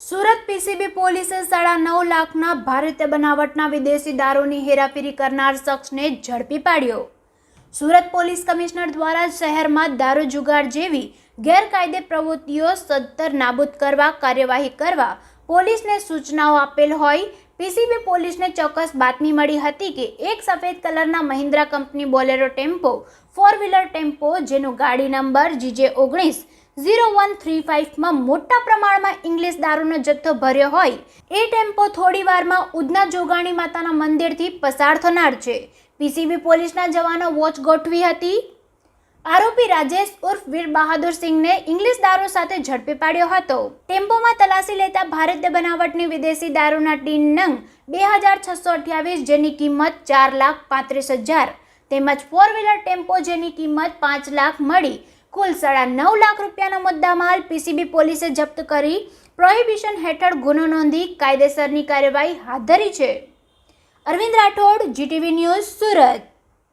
Surat PCB પોલીસે સાડા નવ લાખના ભારતીય બનાવટના વિદેશી દારૂની હેરાફેરી કરનાર શખ્સને ઝડપી પાડ્યો. સુરત પોલીસ કમિશનર દ્વારા શહેરમાં દારૂ જુગાર જેવી ગેરકાયદે પ્રવૃત્તિઓ સત્તર નાબૂદ કરવા કાર્યવાહી કરવા પોલીસને સૂચનાઓ આપેલ હોય, પીસીબી પોલીસને ચોક્કસ બાતમી મળી હતી કે એક સફેદ કલરના Mahindra company Bolero tempo four wheeler tempo જેનો ગાડી નંબર જીજે ઓગણીસ ઝીરો વન થ્રી ફાઇવમાં મોટા પ્રમાણમાં ઇંગ્લિશ દારૂનો જથ્થો ભર્યો હોય, એ ટેમ્પો થોડી વારમાં ઉધના જોગાણી માતાના મંદિરથી પસાર થનાર છે. પીસીબી પોલીસના જવાનો વોચ ગોઠવી હતી. આરોપી રાજેશ ઉર્ફ વીર બહાદુર સિંહને ઇંગ્લિશ દારૂ સાથે ઝડપી પાડ્યો હતો. ટેમ્પોમાં તલાશી લેતા ભારતીય બનાવટની વિદેશી દારૂના ટીન નંગ બે હજાર છસો અઠ્યાવીસ જેની કિંમત ચાર લાખ પાંત્રીસ હજાર, તેમજ ફોર વ્હીલર ટેમ્પો જેની કિંમત પાંચ લાખ મળી કુલ સાડા નવ લાખ રૂપિયાનો મુદ્દામાલ પીસીબી પોલીસે જપ્ત કરી. પ્રોહિબિશન હેઠળ ગુનો નોંધી કાયદેસરની કાર્યવાહી હાથ ધરી છે. Arvind Rathod, GTV news, Surat.